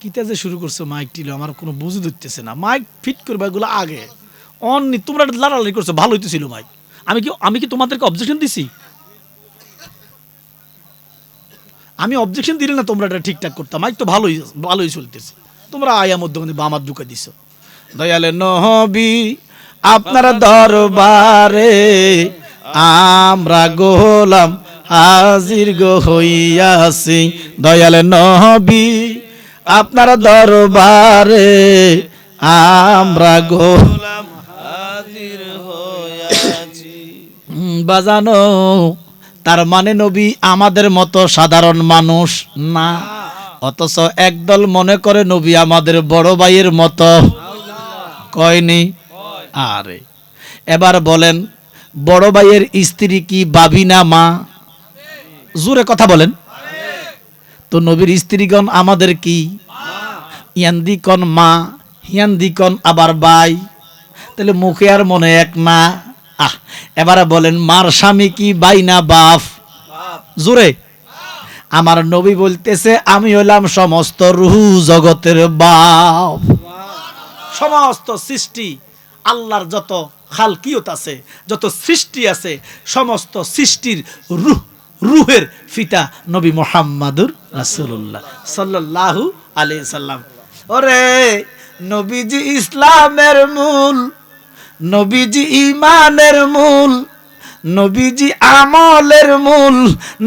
কিতা যে শুরু করছ মাইক টিলো? আমার কোনো বুঝে ধরতেছে না। মাইক ফিট করবে এগুলো আগে। অননি তোমরা লাড়ালাড়ি করছ, ভালো হইতেছিল মাইক। আমি কি আমি কি তোমাদেরকে অবজেকশন দিছি? আমি অবজেকশন দিলে না তোমরা এটা ঠিকঠাক করতাম মাইক তো ভালোই ভালোই চলতেছে। তোমরা আয়া মধ্যখানে বামার ঢুকে দিছো। দয়ালে নহবি আপনার দরবারে আমরা গোলাম, হাজির গো হইয়াছি। দয়ালে নহবি আপনার দরবারে আমরা গো হাজির বাজানো, তার মানে নবী আমাদের মতো সাধারণ মানুষ না। অথচ একদল মনে করে নবী আমাদের বড় ভাইয়ের মতো। কয়নি? আরে, এবার বলেন, বড় ভাইয়ের স্ত্রী কি বাবিনা মা? জোরে কথা বলেন। তো নবীর স্ত্রীগণ আমাদের কি? ইয়ান্দিকন মা হিয়ান্দিকন আবার বাই। তাহলে মুখে আর মনে এক না। আহ, এবারে বলেন, মার স্বামী কি বাই না বাপ? জোরে। আমার নবী বলতেছে, আমি হলাম সমস্ত রুহু জগতের বাপ। সমস্ত সৃষ্টি, আল্লাহর যত খালকিয়ত আছে, যত সৃষ্টি আছে, সমস্ত সৃষ্টির রুহ রুহের ফিতা নবী মোহাম্মদুর রাসূলুল্লাহ সাল্লাল্লাহু আলাইহি সাল্লাম। ওরে নবীজি ইসলামের মূল, নবীজি ইমানের মূল, নবীজি আমলের মূল,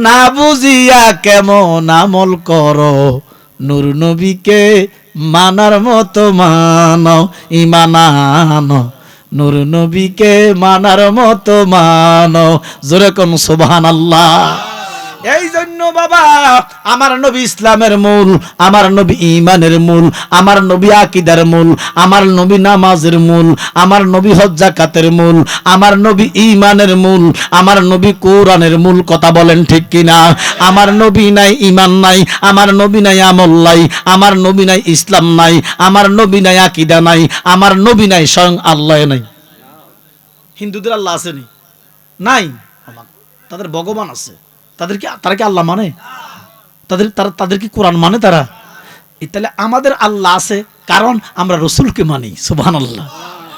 না বুঝিয়া কেমন আমল করো। নূর নবীকে মানার মতো মানো ইমানানো নূর নবীকে মানার মতো মানো। জোরে কোন সুবহান আল্লাহ এই জন্য বাবা আমার নবী ইসলামের মূল আমার নবী ইমানের মূল আমার নবী আকিদার মূল আমার নবী নামাজের মূল আমার নবী হজ্জাকাতের মূল আমার নবী ইমানের মূল আমার নবী কোরআনের মূল কথা বলেন ঠিক কিনা আমার নবী নাই ইমান নাই আমার নবী নাই আমল নাই আমার নবী নাই ইসলাম নাই আমার নবী নাই আকিদা নাই আমার নবী নাই স্বয়ং আল্লাহ নাই হিন্দুদের আল্লাহ আসেনি নাই তাদের ভগবান আছে তাদের কি তারা কি আল্লাহ মানে? তাদের, তারা তাদেরকে কোরআন মানে তারা? তাহলে আমাদের আল্লাহ আছে, কারণ আমরা রসুলকে মানি সুবহান আল্লাহ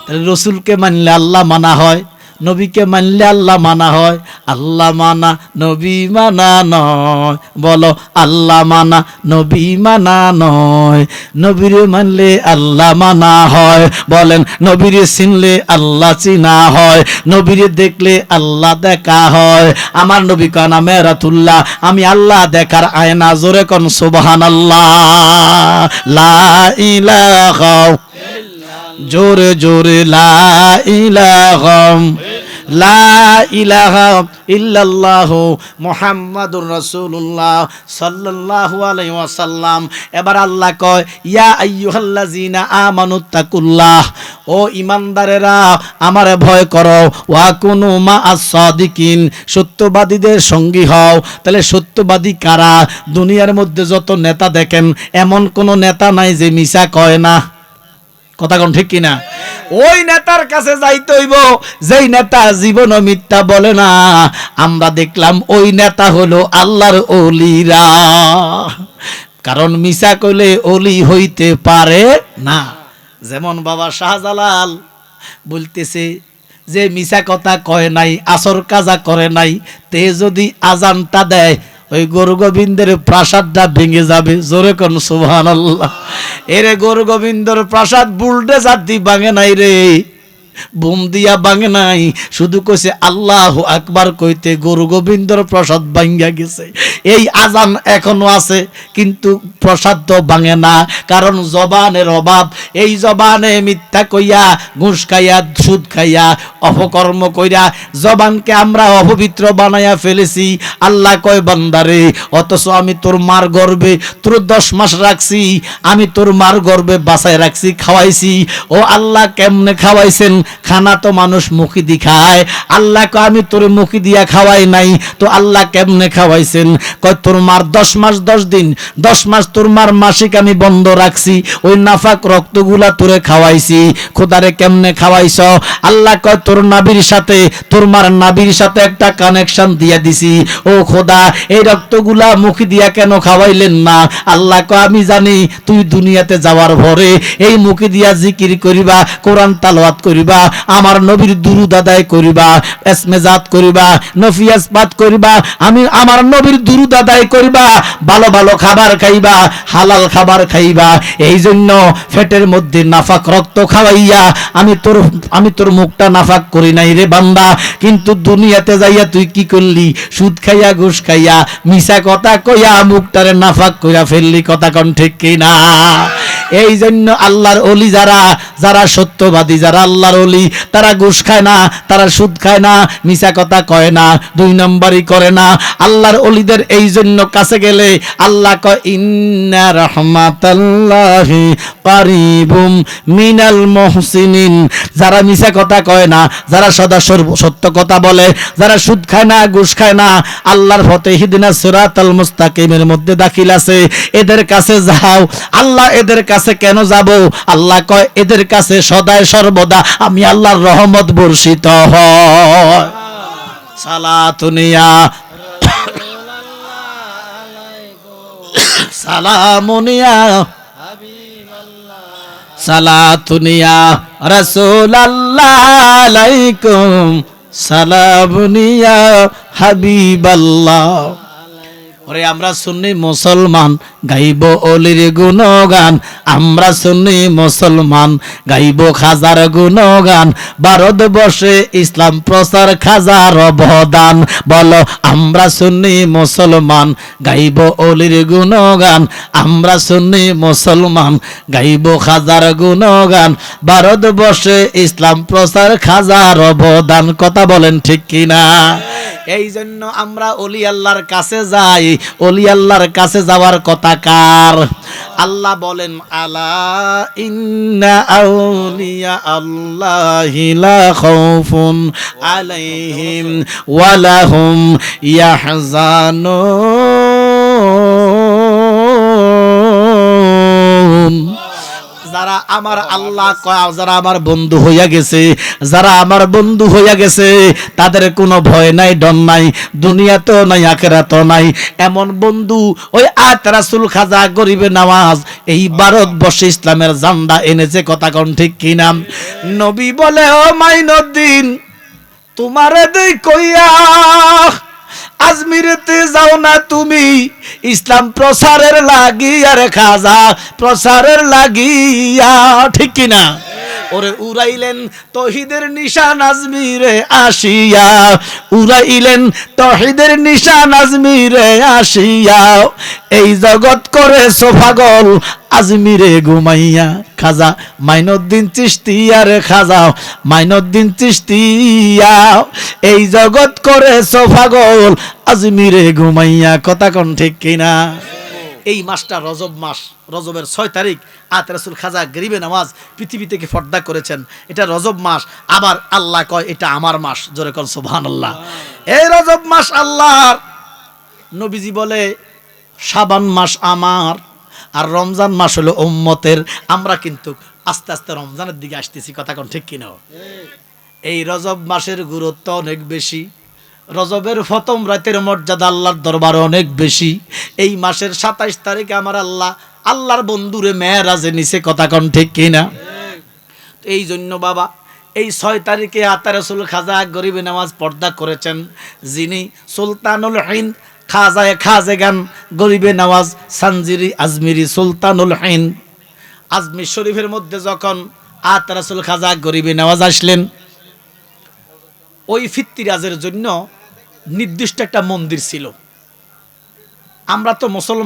তাহলে রসুলকে মানলে আল্লাহ মানা হয় নবীকে মানলে আল্লাহ মানা হয়, আল্লাহ মানা, নবী মানা নয়। বলো, আল্লাহ মানা, নবী মানা নয়। নবীরে মানলে আল্লাহ মানা হয়, বলেন, নবীরে চিনলে আল্লাহ চিনা হয়, নবীরে দেখলে আল্লাহ দেখা হয়। আমার নবী কানা মেরাতুল্লাহ আমি আল্লাহ দেখার আয়না, জোরে কোন সুবহান আল্লাহ লা ইলাহা জোরে জোরে, লা লা সাল্লাল্লাহু আলাইহি এবার আল্লাহ কয়, ইয়া আমানুত্তাকুল্লাহ ও ঈমানদারেরা, আমারে ভয় করো। ওয়া কুনু মা সত্যবাদীদের সঙ্গী হও। তাহলে সত্যবাদী কারা? দুনিয়ার মধ্যে যত নেতা দেখেন, এমন কোন নেতা নাই যে মিছা কয় না। কথা কোন ঠিক কিনা? ওই নেতার কাছে যাইতে হইব। যেই নেতা জীবন মিথ্যা বলে না, আমরা দেখলাম ওই নেতা হলো আল্লাহর অলিরা। কারণ মিশা কইলে অলি হইতে পারে না। যেমন বাবা শাহজালাল বলতেছে, যে মিশা কথা কয় নাই, আসর কাজা করে নাই, তে যদি আজানটা দেয় ওই গরু গোবিন্দের প্রাসাদটা ভেঙে যাবে। জোরে কোন সুহান আল্লাহ এরে গরু গোবিন্দর প্রাসাদ বুলডে জাতি ভাঙে নাই রে। বুম দিয়া ভাঙে নাই। শুধু কইছে, আল্লাহ আকবার কইতে গরু গোবিন্দর প্রসাদ ভাঙ্গা গেছে। এই আজান এখনও আছে, কিন্তু প্রসাদ তো ভাঙে না, কারণ জবানের অভাব। এই জবানে মিথ্যা কইয়া, ঘুষ খাইয়া, সুদ খাইয়া, অপকর্ম কইরা জবানকে আমরা অপবিত্র বানাইয়া ফেলেছি। আল্লাহ কয়, বান্দারে, অথচ আমি তোর মার গর্বে তোর দশ মাস রাখছি, আমি তোর মার গর্বে বাসায় রাখছি, খাওয়াইছি। ও আল্লাহ কেমনে খাওয়াইছেন? খানা তো মানুষ মুখি দি খায় আল্লাহ কয়, আমি তোর মুখি দিয়া খাওয়াই নাই। তো আল্লাহ কেমনে খাওয়াইছেন? কয়, তোর মার দশ মাস দশ দিন, দশ মাস তোর মার মাসিক আমি বন্ধ রাখছি। ওই নাফাক রক্তগুলা তোরে খাওয়াইছি। খোদারে কেমনে খাওয়াইছ? আল্লাহ কয়, তোর নাবির সাথে, তোর মার নাবির সাথে একটা কানেকশন দিয়া দিছি। ও খোদা, এই রক্তগুলা মুখি দিয়া কেন খাওয়াইলেন না? আল্লাহ কয়, আমি জানি, তুই দুনিয়াতে যাওয়ার পরে এই মুখি দিয়া জিকির করিবা, কোরআন তালাওয়াত করিবা আমার নবীর দুরুদ আদায় করিবা এসমেজাত করিবা নফিয়াস পাত করিবা, আমি আমার নবীর দুরুদ আদায় করিবা, ভালো ভালো খাবার খাইবা, হালাল খাবার খাইবা এই জন্য ফেটের মধ্যে নাফাক রক্ত খাওয়াইয়া আমি তোর আমি তোর মুখটা নাফাক করি নাই রে বান্দা। কিন্তু দুনিয়াতে যাইয়া তুই কি করলি? সুদ খাইয়া, ঘুষ খাইয়া মিশা কথা কইয়া মুখটারে নাফাক কইরা ফেললি, কথা কন ঠিক কিনা? এই জন্য আল্লাহর অলি যারা যারা সত্যবাদী, যারা আল্লাহর অলি তারা ঘুষ খায় না, তারা সুদ খায় না মিশা কথা কয় না, দুই নম্বরই করে না। আল্লাহর অলিদের এই জন্য কাছে গেলে আল্লাহ কয়, ইন্না মিনাল মুহসিনিন। যারা মিশা কথা কয় না, যারা সদা সত্য কথা বলে, যারা সুদ খায় না, ঘুষ খায় না, আল্লাহর ফতে হিদিনা সিরাতাল মুস্তাকিমের মধ্যে দাখিল আছে। এদের কাছে যাও, আল্লাহ এদের কাছে কেন যাব? আল্লাহ কয়, এদের কাছে সদায় সর্বদা আমি আল্লাহর রহমত বর্ষিত সালাতুনিয়া সালামুনিয়া সালাতুনিয়া রসুল আলাইকুম সালামুনিয়া হাবিবাল্লাহ। ওরে আমরা শুনি মুসলমান, গাইব অলির গুণগান। আমরা শুনি মুসলমান, গাইব খাজার গুণগান। ভারতবর্ষে ইসলাম প্রচার খাজার অবদান। বলো, আমরা শুনি মুসলমান, গাইব অলির গুণগান। আমরা শুনি মুসলমান, গাইব খাজার গুণগান। ভারতবর্ষে ইসলাম প্রচার খাজার অবদান। কথা বলেন ঠিক কিনা? এই জন্য আমরা অলি আল্লাহর কাছে যাই। অলি আল্লাহর কাছে যাওয়ার কথা কার? আল্লাহ বলেন, আলা ইন্না আউলিয়া আল্লাহি লা খাউফুন আলাইহিম ওয়ালাহুম ইয়াহজানুন। যারা আমার আল্লাহ যারা আমার বন্ধু হইয়া গেছে যারা আমার বন্ধু হইয়া গেছে তাদের কোনো ভয় নাই ডর নাই দুনিয়াতেও নাই আখেরাতেও নাই। এমন বন্ধু ওই আত রাসুল খাজা গরিবে নামাজ এই ভারতবর্ষে ইসলামের জান্ডা এনেছে কথা কোন ঠিক কিনা নবী বলে ও মাইনুদ্দিন তোমারে দেই কইয়া আজমিরেতে যাও না তুমি। ইসলাম প্রসারের লাগিয়া রে খাজা প্রসারের লাগিয়া ঠিক কিনা? ওরে উড়াইলেন তহিদের নিশান আজমিরে আসিয়া, উড়াইলেন তহিদের নিশান আজমিরে আসিয়া, এই জগৎ করে সোফাগল আজমিরে ঘুমাইয়া, খাজা মাইনুদ্দিন চিস্তিয়া রে খাজা মাইনুদ্দিন চিস্তিয়া এই জগৎ করে সোফাগল আজমিরে ঘুমাইয়া, কথা কোন ঠিক কিনা? এই মাসটা রজব মাস। রজবের ছয় তারিখ আত রাসুল খাজা গরিবে নামাজ পৃথিবী থেকে ফর্দা করেছেন। এটা রজব মাস। আবার আল্লাহ কয়, এটা আমার মাস। জোরে কন সুবহান আল্লাহ এই রজব মাস আল্লাহর। নবীজি বলে সাবান মাস আমার আর রমজান মাস হলো উম্মতের। আমরা কিন্তু আস্তে আস্তে রমজানের দিকে আসতেছি, কথা কোন ঠিক কিনা? এই রজব মাসের গুরুত্ব অনেক বেশি। রজবের প্রথম রাতের মর্যাদা আল্লাহর দরবারে অনেক বেশি। এই মাসের সাতাইশ তারিখে আমার আল্লাহ, আল্লাহর বন্ধুরে মেয়েরাজে নিছে কথা কন ঠিক কিনা? এই জন্য বাবা, এই ছয় তারিখে আতা রসুল খাজা গরিবে নামাজ পর্দা করেছেন, যিনি সুলতানুল হিন্দ খাজায় খাজে গান গরিবে নামাজ সানজিরি আজমিরি সুলতানুল হিন্দ আজমির শরীফের মধ্যে যখন আত রাসুল খাজা গরিবে নামাজ আসলেন, ওই ফিত্তিরাজের জন্য নির্দিষ্ট একটা মন্দির ছিল। আমরা তো মুসলমান